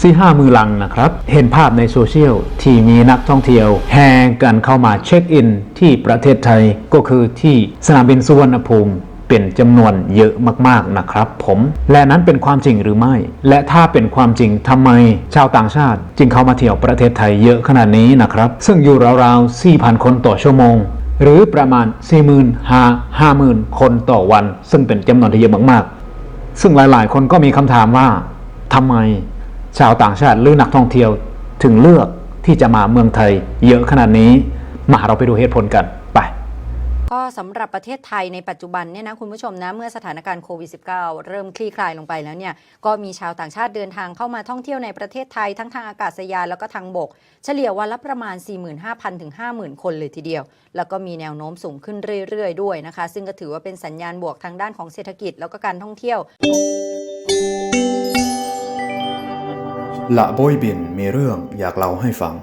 สี่ห้ามือหลังนะครับ เห็นภาพในโซเชียลที่มีนักท่องเที่ยว แห่กันเข้ามาเช็คอินที่ประเทศไทยก็คือที่สนามบินสุวรรณภูมิเป็นจำนวนเยอะมากๆนะครับ ผมและนั้นเป็นความจริงหรือไม่ และถ้าเป็นความจริงทำไมชาวต่างชาติ จึงเข้ามาเที่ยวประเทศไทยเยอะขนาดนี้นะครับ ซึ่งอยู่ราวๆ 4,000 คนต่อชั่วโมง หรือประมาณ 45,000 50,000คนต่อวัน ซึ่งเป็นจำนวนที่เยอะมากๆ ซึ่งหลายๆ คนก็มีคำถามว่าทำไม ชาวต่างชาติหรือนักท่องเที่ยวถึงเลือกที่จะมาเมืองไทย เยอะขนาดนี้ มาเราไปดูเหตุผลกันไป ก็สำหรับประเทศไทยในปัจจุบันเนี่ยนะคุณผู้ชมนะเมื่อสถานการณ์โควิด -19 เริ่มคลี่คลายลงไปแล้วเนี่ยก็มีชาวต่างชาติเดินทางเข้ามาท่องเที่ยวในประเทศไทยทั้งทางอากาศยานแล้วก็ทางบก เฉลี่ยวันละประมาณ 45,000ถึง50,000 คนเลยทีเดียว แล้วก็มีแนวโน้มสูงขึ้นเรื่อยๆ ด้วยนะคะ ซึ่งก็ถือว่าเป็นสัญญาณบวกทางด้านของเศรษฐกิจแล้วก็การท่องเที่ยว ละโบยบินมีเรื่องอยากเล่าให้ฟัง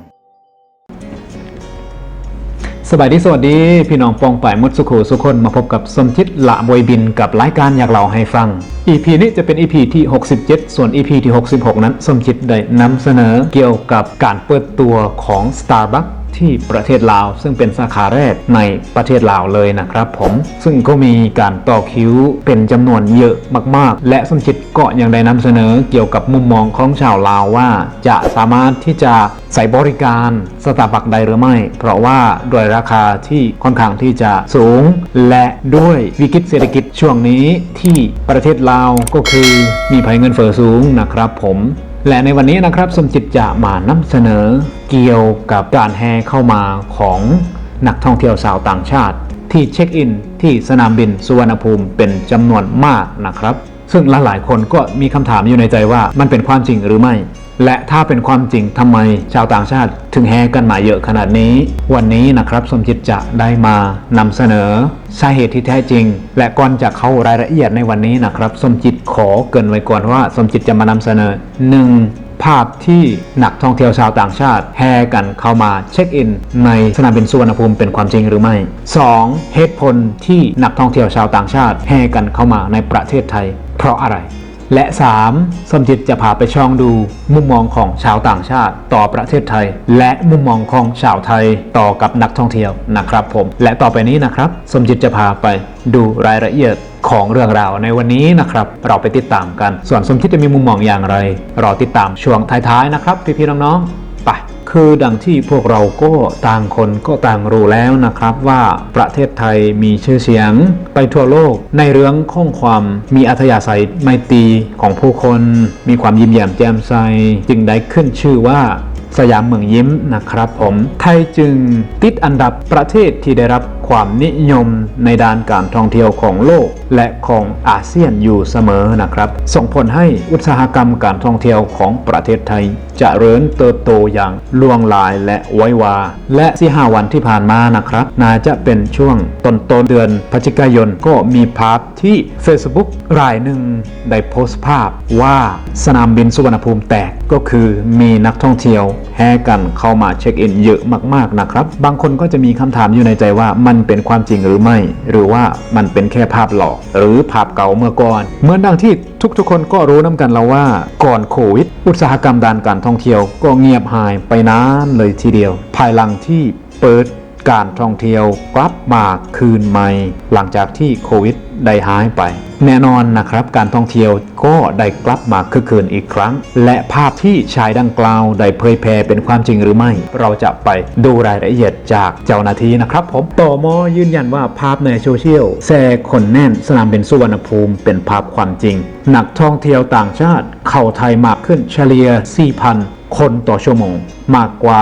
สบายดีสวัสดี พี่น้องปองป่ายมดสุขูสุคนมาพบกับสมชิดละบวยบินกับรายการอยากเล่าให้ฟัง EP นี้จะเป็น EP ที่ 67 ส่วน EP ที่ 66 นั้นสมชิดได้นำเสนอเกี่ยวกับการเปิดตัวของ Starbucks ที่ประเทศลาว ซึ่งเป็นสาขาแรกในประเทศลาวเลยนะครับผมซึ่งก็มีการต่อคิวเป็นจำนวนเยอะมาก ๆ และสมชิดก็ยังได้นำเสนอเกี่ยวกับมุมมองของชาวลาวว่า จะสามารถที่จะใส่บริการสตาร์บัคได้หรือไม่ เพราะว่าด้วยราคาที่ค่อนข้างที่จะสูง และด้วยวิกฤตเศรษฐกิจช่วงนี้ที่ประเทศลาวก็คือมีภัยเงินเฟ้อสูงนะครับผมและในวันนี้นะครับสมจิตจะมานำเสนอ เกี่ยวกับการแห่เข้ามาของนักท่องเที่ยวสาวต่างชาติ ที่เช็คอินที่สนามบินสุวรรณภูมิเป็นจำนวนมากนะครับ ซึ่งหลายๆคนก็มีคำถามอยู่ในใจว่ามันเป็นความจริงหรือไม่ และถ้าเป็นความจริงทำไมชาวต่างชาติ ถึงแห่กันมาเยอะขนาดนี้ วันนี้นะครับสมจิตจะได้มานำเสนอสาเหตุที่แท้จริง และก่อนจะเข้ารายละเอียดในวันนี้นะครับ สมจิตขอเกรินไว้ก่อนว่า สมจิตจะมานำเสนอ 1. ภาพที่นักท่องเที่ยวชาวต่างชาติ แห่กันเข้ามาเช็คอิน ในสนามบินสุวรรณภูมิเป็นความจริงหรือไม่ 2. เหตุผลที่นักท่องเที่ยวชาวต่างชาติ แห่กันเข้ามาในประเทศไทย เพราะอะไร และ 3. สมจิตจะพาไปช่องดู มุมมองของชาวต่างชาติ ต่อประเทศไทย และมุมมองของชาวไทยต่อกับนักท่องเที่ยวนะครับผม และต่อไปนี้นะครับ สมจิตจะพาไปดูรายละเอียด ของเรื่องราวในวันนี้นะครับ เราไปติดตามกัน ส่วนสมคิดจะมีมุมมองอย่างไร รอติดตามช่วงท้ายๆนะครับ พี่ๆน้องๆไปคือดังที่พวกเราก็ต่างคนก็ต่างรู้แล้วนะครับว่าประเทศไทยมีชื่อเสียงไปทั่วโลก ในเรื่องข้องความมีอัธยาศัยไมตรีของผู้คน มีความยิ้มแย้มแจ่มใสจึงได้ขึ้นชื่อว่าสยามเมืองยิ้มนะครับผม ไทยจึงติดอันดับประเทศที่ได้รับ ความนิยมในด้านการท่องเที่ยวของโลก และของอาเซียนอยู่เสมอนะครับ ส่งผลให้อุตสาหกรรมการท่องเที่ยวของประเทศไทยจเจริญเติบโตอย่างล่วงลายและไว้วา และสี่ห้าวันที่ผ่านมานะครับ น่าจะเป็นช่วงต้นต้นเดือนพฤศจิกายนก็มีภาพที่ Facebook รายหนึ่งได้โพสต์ภาพว่าสนามบินสุวรรณภูมิแตกก็คือมีนักท่องเที่ยวแห่กันเข้ามาเช็คอินเยอะมากๆนะครับ บางคนก็จะมีคำถามอยู่ในใจว่ามันเป็นความจริงหรือไม่ หรือว่ามันเป็นแค่ภาพหลอก หรือภาพเก่าเมื่อก่อน เหมือนดังที่ทุกๆ คนก็รู้น้ำกันแล้วว่า ก่อนโควิด อุตสาหกรรมด้านการท่องเที่ยว ก็เงียบหายไปนานเลยทีเดียว ภายหลังที่เปิด การท่องเที่ยวกลับมาคืนใหม่ หลังจากที่โควิดได้หายไป แน่นอนนะครับการท่องเที่ยวก็ได้กลับมาคึกคืนอีกครั้ง และภาพที่ชายดังกล่าวได้เผยแพร่เป็นความจริงหรือไม่ เราจะไปดูรายละเอียดจากเจ้าหน้าที่นะครับ ผมต่อมอยืนยันว่าภาพในโซเชียลแซ่คนแน่นสนามบินสุวรรณภูมิเป็นภาพความจริง นักท่องเที่ยวต่างชาติเข้าไทยมากขึ้นเฉลี่ย4,000 คนต่อชั่วโมง มากกว่า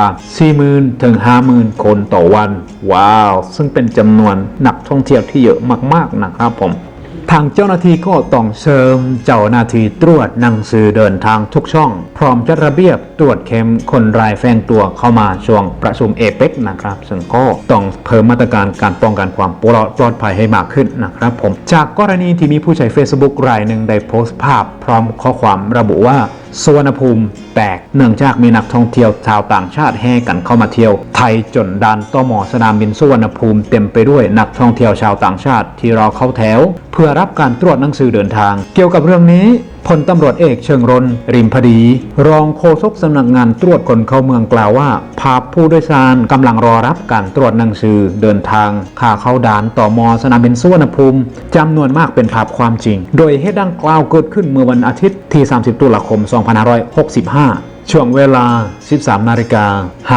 40,000 ถึง 50,000 คนต่อวัน ว้าว ซึ่งเป็นจำนวนนักท่องเที่ยวที่เยอะมากๆนะครับผมทางเจ้าหน้าที่ก็ต้องเสริมเจ้าหน้าที่ตรวจหนังสือเดินทางทุกช่อง พร้อมจัดระเบียบตรวจเข้มคนรายแฝงตัวเข้ามาช่วงประชุมเอเปกนะครับ ซึ่งก็ต้องเพิ่มมาตรการการป้องกันความปลอดปลอดภัยให้มากขึ้นนะครับผม จากกรณีที่มีผู้ใช้ Facebook รายหนึ่งได้โพสต์ภาพ พร้อมข้อความระบุว่าสวนภูมิแตกเนื่องจากมีนักท่องเที่ยวชาวต่างชาติแห่กันเข้ามาเที่ยว ไทยจนด่านต้อมอสนามบินสุวรรณภูมิเต็มไปด้วยนักท่องเที่ยวชาวต่างชาติที่รอเข้าแถว เพื่อรับการตรวจหนังสือเดินทาง เกี่ยวกับเรื่องนี้ พลตำรวจเอกเชิงรนริมพดี รองโฆษกสำนักงานตรวจคนเข้าเมืองกล่าวว่า ภาพผู้โดยสารกำลังรอรับการตรวจหนังสือเดินทางขาเข้าด่านต่อมอสนามบินสุวรรณภูมิจำนวนมากเป็นภาพความจริง โดยเหตุดังกล่าวเกิดขึ้นเมื่อวันอาทิตย์ที่ 30 ตุลาคม 2565 ช่วงเวลา 13 นาฬิกา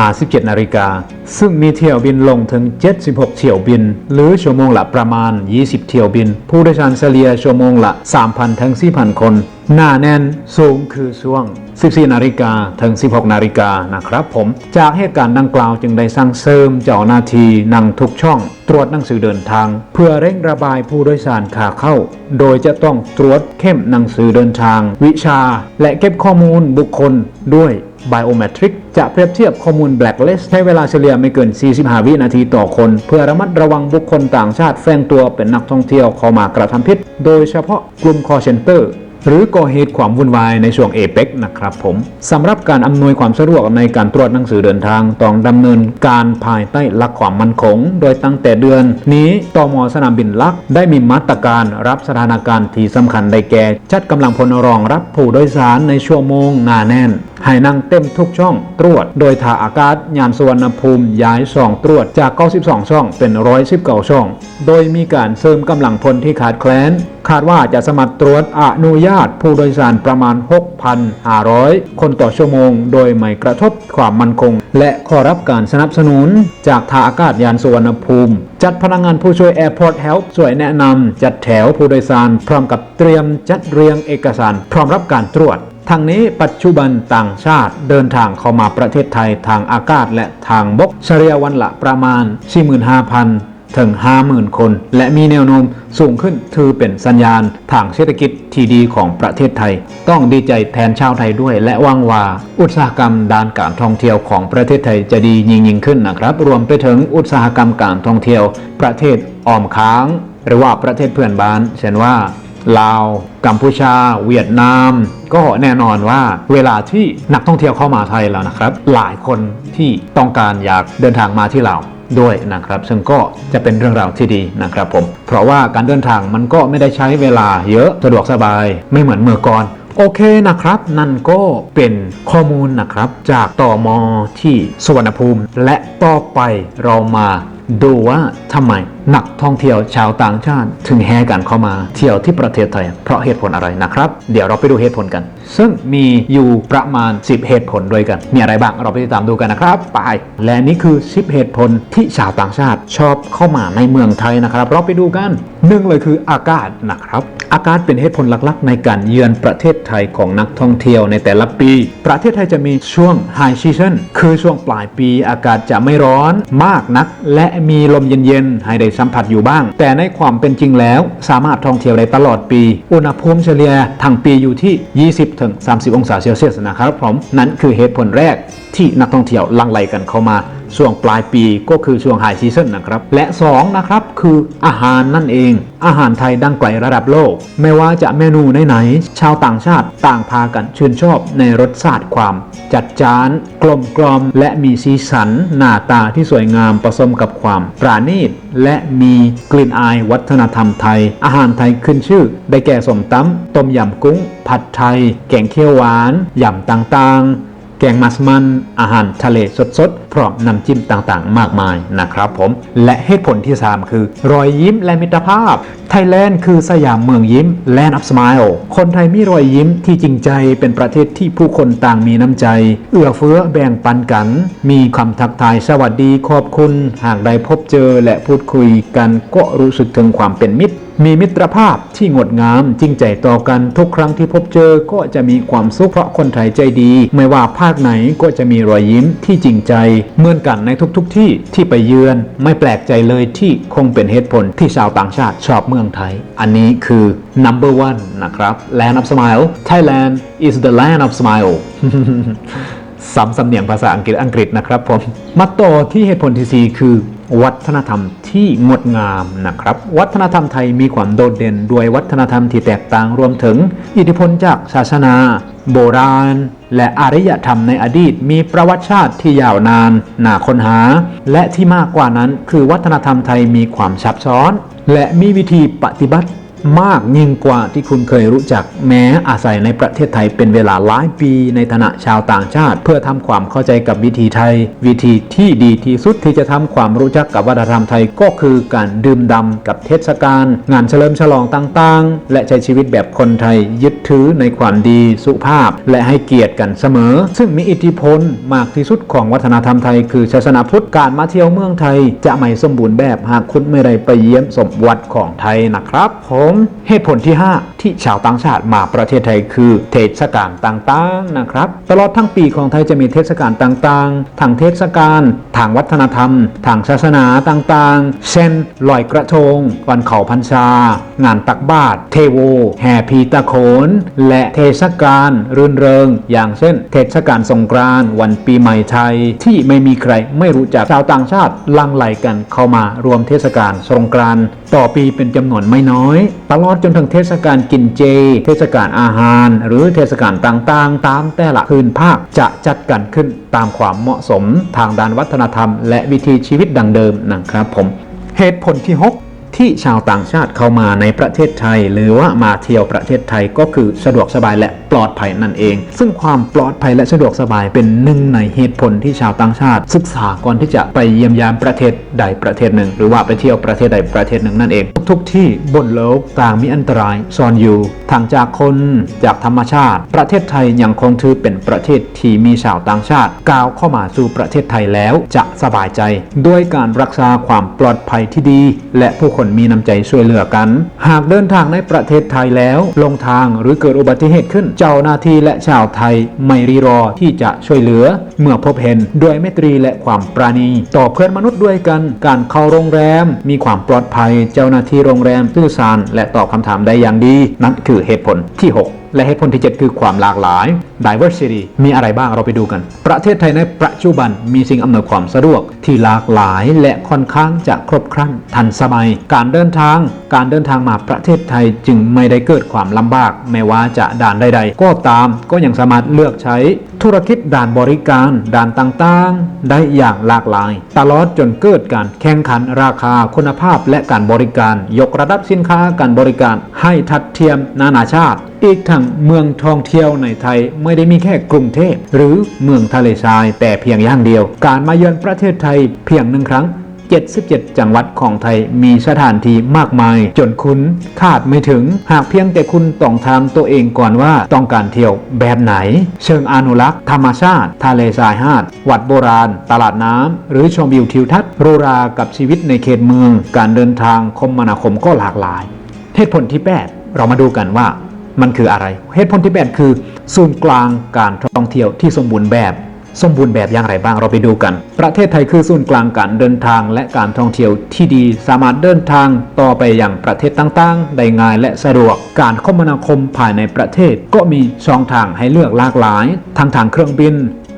57นาฬิกา ซึ่งมีเที่ยวบินลงถึง 76 เที่ยวบิน หรือชั่วโมงละประมาณ 20 เที่ยวบิน ผู้โดยสารเฉลี่ยชั่วโมงละ 3,000 ถึง 4,000 คน หน้าแน่นสูงคือช่วง 14 นาฬิกาถึง 16 นาฬิกานะครับผม จากเหตุการณ์ดังกล่าวจึงได้สั่งเสริมเจ้าหน้าที่นั่งทุกช่อง ตรวจหนังสือเดินทาง เพื่อเร่งระบายผู้โดยสารขาเข้า โดยจะต้องตรวจเข้มหนังสือเดินทาง วิชา และเก็บข้อมูลบุคคลด้วย Biometric จะเปรียบเทียบข้อมูล Blacklist ใช้เวลาเฉลี่ยไม่เกิน 45 วินาทีต่อคน เพื่อระมัดระวังบุคคลต่างชาติแฝงตัวเป็นนักท่องเที่ยวเข้ามากระทำผิด โดยเฉพาะกลุ่ม call center หรือก่อเหตุความวุ่นวายในช่วงเอเปกนะครับผมสำหรับการอำนวยความสะดวกในการตรวจหนังสือเดินทางต้องดำเนินการภายใต้หลักความมั่นคง โดยตั้งแต่เดือน นี้ตมสนามบินลักได้มีมาตรการรับสถานการณ์ที่สำคัญได้แก่ จัดกำลังพลรองรับผู้โดยสารในชั่วโมงหนาแน่น ให้นั่งเต็มทุกช่องตรวจ โดยท่าอากาศยานสุวรรณภูมิย้ายช่องตรวจจาก 92 ช่องเป็น 119 ช่อง โดยมีการเสริมกำลังพลที่ขาดแคลน คาดว่าจะสมัครตรวจอนุญาตผู้โดยสารประมาณ 6,500 คนต่อชั่วโมง โดยไม่กระทบความมั่นคง และขอรับการสนับสนุน จากท่าอากาศยานสุวรรณภูมิ จัดพนักงานผู้ช่วย Airport Help ช่วยแนะนำจัดแถวผู้โดยสาร พร้อมกับเตรียมจัดเรียงเอกสาร พร้อมรับการตรวจทางนี้ปัจจุบันต่างชาติเดินทางเข้ามาประเทศไทยทางอากาศและทางบกเฉลี่ยวันละประมาณ 45,000 ถึง 50,000 คน และมีแนวโน้มสูงขึ้นถือเป็นสัญญาณทางเศรษฐกิจที่ดีของประเทศไทย ต้องดีใจแทนชาวไทยด้วย และหวังว่า อุตสาหกรรมด้านการท่องเที่ยวของประเทศไทยจะดียิ่งยิ่งขึ้นนะครับ รวมไปถึงอุตสาหกรรมการท่องเที่ยว ประเทศออมค้าง หรือว่าประเทศเพื่อนบ้านเช่นว่า ลาว กัมพูชา เวียดนาม ก็แน่นอนว่าเวลาที่นักท่องเที่ยวเข้ามาไทยแล้วนะครับ หลายคนที่ต้องการอยากเดินทางมาที่ลาวด้วยนะครับ ซึ่งก็จะเป็นเรื่องราวที่ดีนะครับผม เพราะว่าการเดินทางมันก็ไม่ได้ใช้เวลาเยอะสะดวกสบายไม่เหมือนเมื่อก่อนโอเคนะครับ นั่นก็เป็นข้อมูลนะครับ จากต่อมอที่สวรรณภูมิ และต่อไปเรามาดูว่าทำไมนักท่องเที่ยวชาวต่างชาติ ถึงแห่กันเข้ามาเที่ยวที่ประเทศไทย เพราะเหตุผลอะไรนะครับ เดี๋ยวเราไปดูเหตุผลกัน ซึ่งมีอยู่ประมาณ 10 เหตุผลด้วยกัน มีอะไรบ้างเราไปติดตามดูกันนะครับไปและนี่คือ 10 เหตุผลที่ชาวต่างชาติ ชอบเข้ามาในเมืองไทยนะครับ เราไปดูกันหนึ่งเลยคืออากาศนะครับอากาศเป็นเหตุผลหลักๆ ในการเยือนประเทศไทยของนักท่องเที่ยวในแต่ละปี ประเทศไทยจะมีช่วง High Season คือช่วงปลายปีอากาศจะไม่ร้อนมากนัก และมีลมเย็นๆให้ได้สัมผัสอยู่บ้าง แต่ในความเป็นจริงแล้วสามารถท่องเที่ยวได้ตลอดปี อุณหภูมิเฉลี่ยทั้งปีอยู่ที่ 20-30 องศาเซลเซียสนะครับผม นั่นคือเหตุผลแรกที่นักท่องเที่ยวลังไลกันเข้ามา ช่วงปลายปีก็คือช่วงไฮซีซันนะครับ และ2นะครับคืออาหารนั่นเอง อาหารไทยดังไกลระดับโลก ไม่ว่าจะเมนูไหนๆชาวต่างชาติต่างพากันชื่นชอบในรสชาติความ จัดจาน กลมกลอมและมีสีสัน หน้าตาที่สวยงามผสมกับความปราณีตและมีกลิ่นอายวัฒนธรรมไทย อาหารไทยขึ้นชื่อ ได้แก่สมตำต้มยำกุ้ง ผัดไทย แกงเขียวหวานยำต่างๆ แกงมัสมัน อาหารทะเลสดๆ พร้อมน้ำจิ้มต่างๆ มากมายนะครับผมและเหตุผลที่ 3 คือ รอยยิ้มและมิตรภาพ ไทยแลนด์คือสยามเมืองยิ้ม Land of Smile คนไทยมีรอยยิ้มที่จริงใจเป็นประเทศที่ผู้คนต่างมีน้ำใจ เอื้อเฟื้อแบ่งปันกัน มีคำทักทายสวัสดีขอบคุณ หากได้พบเจอและพูดคุยกันก็รู้สึกถึงความเป็นมิตร มีมิตรภาพที่งดงามจริงใจต่อกันทุกครั้งที่พบเจอก็จะมีความสุขเพราะคนไทยใจดี ไม่ว่าภาคไหนก็จะมีรอยยิ้มที่จริงใจเหมือนกันในทุกๆทที่ที่ไปเยือน ไม่แปลกใจเลยที่คงเป็นเหตุผลที่ชาวต่างชาติชอบเมืองไทย อันนี้คือ number one นะครับ Land of Smile Thailand is the land of smile ซ้ำสำเนียงภาษาอังกฤษอังกฤษนะครับผมมาต่อที่เหตุผลที่ 4 คือ วัฒนธรรมที่งดงามนะครับ วัฒนธรรมไทยมีความโดดเด่นด้วยวัฒนธรรมที่แตกต่างรวมถึง อิทธิพลจากศาสนา โบราณ และอารยธรรมในอดีต มีประวัติชาติที่ยาวนานน่าค้นหา และที่มากกว่านั้นคือวัฒนธรรมไทยมีความซับซ้อน และมีวิธีปฏิบัติ มากยิ่งกว่าที่คุณเคยรู้จักแม้อาศัยในประเทศไทยเป็นเวลาหลายปีในฐานะชาวต่างชาติ เพื่อทำความเข้าใจกับวิธีไทย วิธีที่ดีที่สุดที่จะทำความรู้จักกับวัฒนธรรมไทยก็คือการดื่มด่ำกับเทศกาลงานเฉลิมฉลองต่างๆ และใช้ชีวิตแบบคนไทยยึดถือในความดีสุภาพ และให้เกียรติกันเสมอ ซึ่งมีอิทธิพลมากที่สุดของวัฒนธรรมไทย คือศาสนาพุทธการมาเที่ยวเมืองไทย จะไม่สมบูรณ์แบบหากคุณไม่ได้ไปเยี่ยมสมวัดของไทยนะครับผมเหตุผลที่ 5 ที่ชาวต่างชาติมาประเทศไทยคือเทศกาลต่างๆนะครับ ตลอดทั้งปีของไทยจะมีเทศกาลต่างๆทางเทศกาลทางวัฒนธรรม ทางศาสนาต่างๆ เช่นลอยกระทงวันเขาพันชา งานตักบาตรเทโว แห่พีตะโขน และเทศกาลรื่นเริง อย่างเช่น เทศกาลสงกรานต์วันปีใหม่ไทย ที่ไม่มีใครไม่รู้จักชาวต่างชาติลังไหลกันเข้ามารวมเทศกาลสงกรานต์ต่อปีเป็นจำนวนไม่น้อย ตลอดจนถึงเทศกาลกินเจ เทศกาลอาหาร หรือเทศกาลต่างๆ ตามแต่ละพื้นภาคจะจัดกันขึ้นตามความเหมาะสมทางด้านวัฒนธรรม และวิถีชีวิตดังเดิมนะครับผม เหตุผลที่ 6 ที่ชาวต่างชาติเข้ามาในประเทศไทย หรือว่ามาเที่ยวประเทศไทยก็คือสะดวกสบายและปลอดภัยนั่นเอง ซึ่งความปลอดภัยและสะดวกสบายเป็นหนึ่งในเหตุผลที่ชาวต่างชาติ ศึกษาก่อนที่จะไปเยี่ยมยามประเทศใดประเทศหนึ่ง หรือว่าไปเที่ยวประเทศใดประเทศหนึ่งนั่นเอง ทุกที่บนโลกต่างมีอันตรายซ่อนอยู่ทางจากคนจากธรรมชาติ ประเทศไทยยังคงถือเป็นประเทศที่มีชาวต่างชาติก้าวเข้ามาสู่ประเทศไทยแล้วจะสบายใจ ด้วยการรักษาความปลอดภัยที่ดี และผู้คนมีน้ำใจช่วยเหลือกัน หากเดินทางในประเทศไทยแล้ว ลงทางหรือเกิดอุบัติเหตุขึ้น เจ้าหน้าที่และชาวไทยไม่รีรอที่จะช่วยเหลือ เมื่อพบเห็นด้วยเมตรีและความปราณี ต่อเพื่อนมนุษย์ด้วยกัน การเข้าโรงแรม มีความปลอดภัย เจ้าหน้าที่โรงแรมซื่อสารและตอบคำถามได้อย่างดี นั่นคือเหตุผลที่ 6 และเหตุผลที่ 7 คือความหลากหลาย diversity มีอะไรบ้างเราไปดูกัน ประเทศไทยในปัจจุบันมีสิ่งอำนวยความสะดวกที่หลากหลายและค่อนข้างจะครบครันทันสมัย การเดินทาง การเดินทางมาประเทศไทยจึงไม่ได้เกิดความลำบากไม่ว่าจะด่านใดๆ ก็ตามก็ยังสามารถเลือกใช้ธุรกิจด่านบริการ ด่านต่างๆ ได้อย่างหลากหลาย ตลอดจนเกิดการแข่งขันราคาคุณภาพและการบริการ ยกระดับสินค้าการบริการให้ทัดเทียมนานาชาติ อีกทั้งเมืองท่องเที่ยวในไทยไม่ได้มีแค่กรุงเทพหรือเมืองทะเลทรายแต่เพียงอย่างเดียว การมาเยือนประเทศไทยเพียงหนึ่งครั้ง 77 จังหวัดของไทยมีสถานที่มากมาย จนคุณคาดไม่ถึง หากเพียงแต่คุณต้องถามตัวเองก่อนว่าต้องการเที่ยวแบบไหน เชิงอนุรักษ์ ธรรมชาติ ทะเลทรายหาด วัดโบราณ ตลาดน้ำ หรือชมวิวทิวทัศน์โรรากับชีวิตในเขตเมือง การเดินทางคมนาคมก็หลากหลายเหตุผลที่ 8 เรามาดูกันว่า มันคืออะไร เหตุผลที่ 8 คือศูนย์กลางการท่องเที่ยวที่สมบูรณ์แบบ สมบูรณ์แบบอย่างไรบ้างเราไปดูกัน ประเทศไทยคือศูนย์กลางการเดินทางและการท่องเที่ยวที่ดีสามารถเดินทางต่อไปอย่างประเทศต่างๆ ได้ง่ายและสะดวก การคมนาคมภายในประเทศ ก็มีช่องทางให้เลือกหลากหลายทั้งทางเครื่องบิน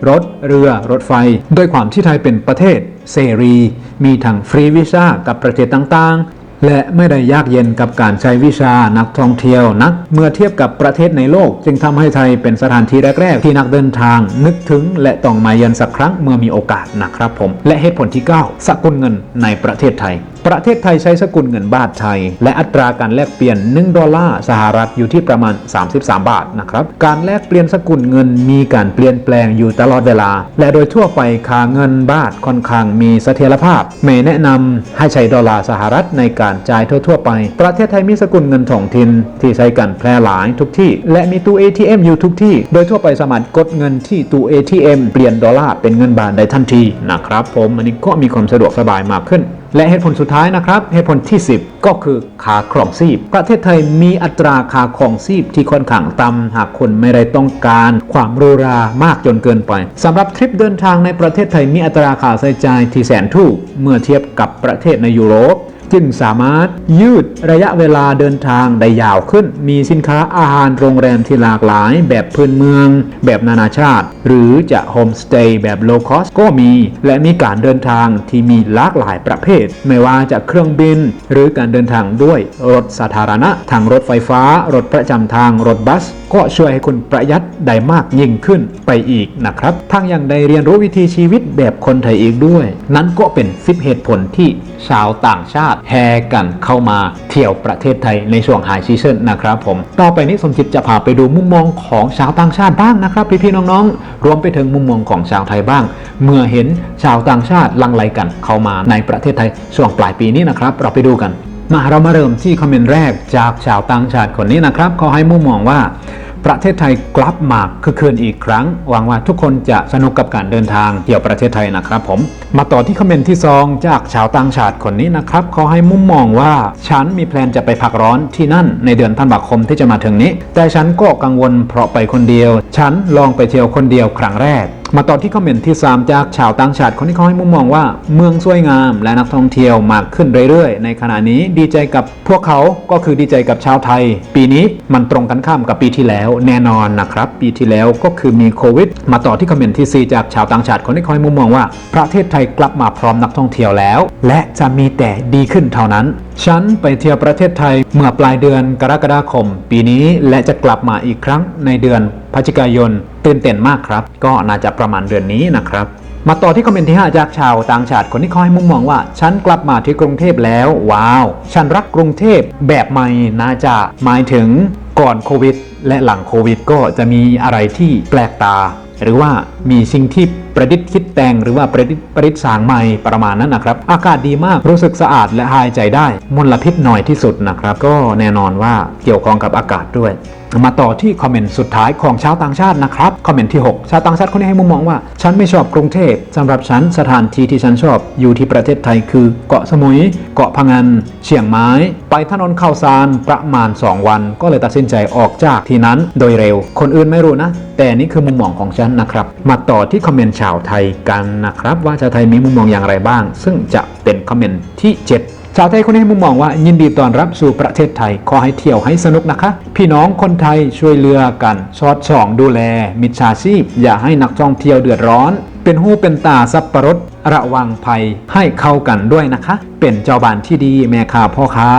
รถ เรือ รถไฟ ด้วยความที่ไทยเป็นประเทศเสรี มีทั้งฟรีวีซ่ากับประเทศต่างๆ และไม่ได้ยากเย็นกับการใช้วิชานักท่องเที่ยวนัก เมื่อเทียบกับประเทศในโลก จึงทำให้ไทยเป็นสถานที่แรก ๆ ที่นักเดินทาง นึกถึงและต้องมาเยือนสักครั้งเมื่อมีโอกาสนะครับผม และเหตุผลที่ 9 สกุลเงินในประเทศไทย ประเทศไทยใช้สกุลเงินบาทไทย และอัตราการแลกเปลี่ยน 1 ดอลลาร์สหรัฐอยู่ที่ประมาณ 33 บาทนะครับการแลกเปลี่ยนสกุลเงินมีการเปลี่ยนแปลงอยู่ตลอดเวลา และโดยทั่วไปค่าเงินบาทค่อนข้างมีเสถียรภาพไม่แนะนำให้ใช้ดอลลาร์สหรัฐในการจ่ายทั่วๆไป ประเทศไทยมีสกุลเงินท้องถิ่นที่ใช้กันแพร่หลายทุกที่ และมีตู้ ATM อยู่ทุกที่ โดยทั่วไปสามารถกดเงินที่ตู้ ATM เปลี่ยนดอลลาร์เป็นเงินบาทได้ทันทีนะครับผมอันนี้ก็มีความสะดวกสบายมากขึ้น และเหตุผลสุดท้ายนะครับเหตุผลที่ 10 ก็คือขาครองซีพ ประเทศไทยมีอัตราขาครองซีพที่ค่อนข้างต่ำหากคนไม่ได้ต้องการความรูรามากจนเกินไปสำหรับทริปเดินทางในประเทศไทยมีอัตราค่าใช้จ่ายที่แสนถูกเมื่อเทียบกับประเทศในยุโรป จึงสามารถยืดระยะเวลาเดินทางได้ยาวขึ้น มีสินค้าอาหารโรงแรมที่หลากหลาย แบบพื้นเมือง แบบนานาชาติ หรือจะโฮมสเตย์แบบโลคอสก็มี และมีการเดินทางที่มีหลากหลายประเภท ไม่ว่าจะเครื่องบิน หรือการเดินทางด้วยรถสาธารณะทางรถไฟฟ้า รถประจำทางรถบัส ก็ช่วยให้คุณประหยัดได้มากยิ่งขึ้นไปอีกนะครับทั้งยังได้เรียนรู้วิธีชีวิตแบบคนไทยอีกด้วย นั้นก็เป็น10เหตุผลที่ชาวต่างชาติแห่กันเข้ามาเที่ยวประเทศไทยในช่วงไฮซีซันนะครับผม ต่อไปนี้สมจิตจะพาไปดูมุมมองของชาวต่างชาติบ้างนะครับพี่ๆน้องๆ รวมไปถึงมุมมองของชาวไทยบ้าง เมื่อเห็นชาวต่างชาติลังไลกันเข้ามาในประเทศไทยช่วงปลายปีนี้นะครับ เราไปดูกัน มาเรามาเริ่มที่คอมเมนต์แรกจากชาวต่างชาติคนนี้นะครับเขาให้มุมมองว่า ประเทศไทยกลับมาคือคืนอีกครั้งหวังว่าทุกคนจะสนุกกับการเดินทางเที่ยวประเทศไทยนะครับ ผม มาต่อที่คอมเมนต์ที่2จากชาวต่างชาติคนนี้นะครับเขาให้มุมมองว่าฉันมีแพลนจะไปพักร้อนที่นั่นในเดือนธันวาคมที่จะมาถึงนี้ แต่ฉันก็กังวลเพราะไปคนเดียว ฉันลองไปเที่ยวคนเดียวครั้งแรก มาต่อที่คอมเมนต์ที่ 3 จากชาวต่างชาติคนที่เขาให้มุมมองว่า เมืองสวยงามและนักท่องเที่ยวมากขึ้นเรื่อยๆ ในขณะนี้ดีใจกับพวกเขาก็คือดีใจกับชาวไทย ปีนี้มันตรงกันข้ามกับปีที่แล้วแน่นอนนะครับ ปีที่แล้วก็คือมีโควิด มาต่อที่คอมเมนต์ที่ 4 จากชาวต่างชาติคนที่เขาให้มุมมองว่า ประเทศไทยกลับมาพร้อมนักท่องเที่ยวแล้ว และจะมีแต่ดีขึ้นเท่านั้น ฉันไปเที่ยวประเทศไทยเมื่อปลายเดือนกรกฎาคม ปีนี้และจะกลับมาอีกครั้งในเดือนพฤศจิกายนตื่นเต้นมากครับ ก็น่าจะประมาณเดือนนี้นะครับ มาต่อที่คอมเมนต์ที่ 5 จากชาวต่างชาติคนที่เขาให้มุมมองว่า ฉันกลับมาที่กรุงเทพแล้ว ว้าว ฉันรักกรุงเทพแบบใหม่น่าจะหมายถึงก่อนโควิด และหลังโควิด ก็จะมีอะไรที่แปลกตา หรือว่ามีสิ่งที่ประดิษฐ์คิดแต่งหรือว่าประดิษฐ์ประดิษฐ์สร้างใหม่ประมาณนั้นนะครับ อากาศดีมากรู้สึกสะอาดและหายใจได้มลพิษน้อยที่สุดนะครับ ก็แน่นอนว่าเกี่ยวข้องกับอากาศด้วย มาต่อที่คอมเมนต์สุดท้ายของชาวต่างชาตินะครับ คอมเมนต์ที่ 6 ชาวต่างชาติคนนี้ให้มุมมองว่า ฉันไม่ชอบกรุงเทพสำหรับฉันสถานที่ที่ฉันชอบอยู่ที่ประเทศไทยคือเกาะสมุย เกาะพังงานเชียงไม้ ไปถนนข้าซานประมาณ 2 วัน ก็เลยตัดสินใจออกจากที่นั้นโดยเร็ว คนอื่นไม่รู้นะ แต่นี่คือมุมมองของฉันนะครับ มาต่อที่คอมเมนต์ชาวไทยกันนะครับ ว่าชาวไทยมีมุมมองอย่างไรบ้าง ซึ่งจะเป็นคอมเมนต์ที่ 7 ชาวไทยคนนี้ให้มุมมองว่ายินดีต้อนรับสู่ประเทศไทย ขอให้เที่ยวให้สนุกนะคะ พี่น้องคนไทยช่วยเหลือกันชอดช่องดูแล มิจฉาชีพ อย่าให้นักท่องเที่ยวเดือดร้อน เป็นหูเป็นตาสับประรดระวังภัยให้เข้ากันด้วยนะคะ เป็นเจ้าบ้านที่ดีแม่ค้าพ่อค้า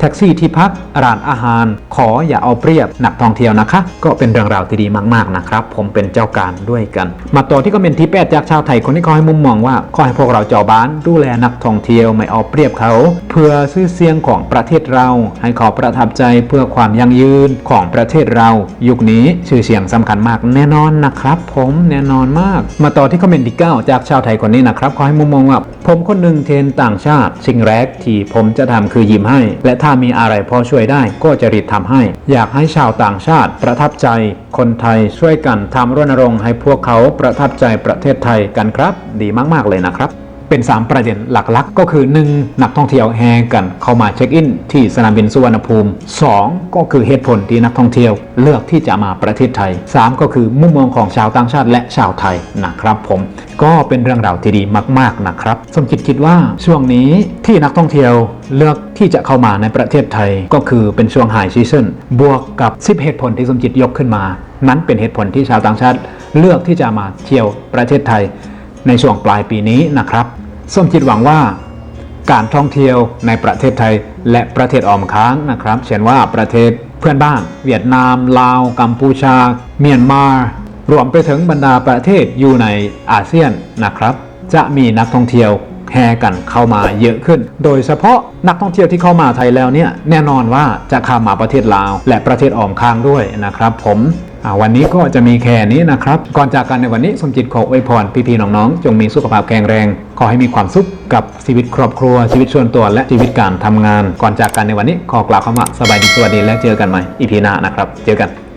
แท็กซี่ที่พักร้านอาหาร ขออย่าเอาเปรียบนักท่องเที่ยวนะคะ ก็เป็นเรื่องราวที่ดีมากๆนะครับ ผมเป็นเจ้าการด้วยกัน มาต่อที่คอมเมนต์ที่8จากชาวไทยคนที่เขาให้มุมมองว่าขอให้พวกเราเจ้าบ้านดูแลนักท่องเที่ยวไม่เอาเปรียบเขา เพื่อชื่อเสียงของประเทศเรา ให้ขาประทับใจเพื่อความยั่งยืนของประเทศเรา ยุคนี้ชื่อเสียงสำคัญมากแน่นอนนะครับ ผมแน่นอนมาก มาต่อที่คอมเมนต์ที่9จากชาวไทยคนนี้นะครับเขอให้มุมมองว่าผมคนหนึ่งเทนต่างชาติ สิ่งแรกที่ผมจะทำคือยิ้มให้ และถ้ามีอะไรพอช่วยได้ก็จะรีบทำให้ อยากให้ชาวต่างชาติประทับใจ คนไทยช่วยกันทำรณรงค์ให้พวกเขาประทับใจประเทศไทยกันครับ ดีมากๆเลยนะครับ เป็น 3 ประเด็นหลักๆ ก็คือ 1. นักท่องเที่ยวแห่กันเข้ามาเช็คอินที่สนามบินสุวรรณภูมิ 2. ก็คือเหตุผลที่นักท่องเที่ยวเลือกที่จะมาประเทศไทย 3 ก็คือมุมมองของชาวต่างชาติและชาวไทยนะครับผมก็เป็นเรื่องราวที่ดีมาก ๆนะครับ สมคิดคิดว่าช่วงนี้ที่นักท่องเที่ยวเลือกที่จะเข้ามาในประเทศไทยก็คือเป็นช่วงไฮซีซันบวกกับ 10 เหตุผลที่สมจิตยกขึ้นมา นั้นเป็นเหตุผลที่ชาวต่างชาติเลือกที่จะมาเที่ยวประเทศไทย ในช่วงปลายปีนี้นะครับ ส้มคิดหวังว่า การท่องเที่ยวในประเทศไทย และประเทศออมค้างนะครับ เช่นว่าประเทศเพื่อนบ้าน เวียดนาม ลาว กัมพูชา เมียนมา รวมไปถึงบรรดาประเทศอยู่ในอาเซียนนะครับ จะมีนักท่องเที่ยวแห่กันเข้ามาเยอะขึ้น โดยเฉพาะนักท่องเที่ยวที่เข้ามาไทยแล้วเนี่ยแน่นอนว่าจะข้ามมาประเทศลาว และประเทศออมค้างด้วยนะครับ ผม วันนี้ก็จะมีแค่นี้นะครับ ก่อนจากกันในวันนี้สมจิตขออวยพรพี่ๆน้องๆ จงมีสุขภาพแข็งแรง ขอให้มีความสุขกับชีวิตครอบครัว ชีวิตส่วนตัวและชีวิตการทำงาน ก่อนจากกันในวันนี้ขอกล่าวคำว่าสบายดีสวัสดีและเจอกันใหม่อีพีหน้านะครับ เจอกัน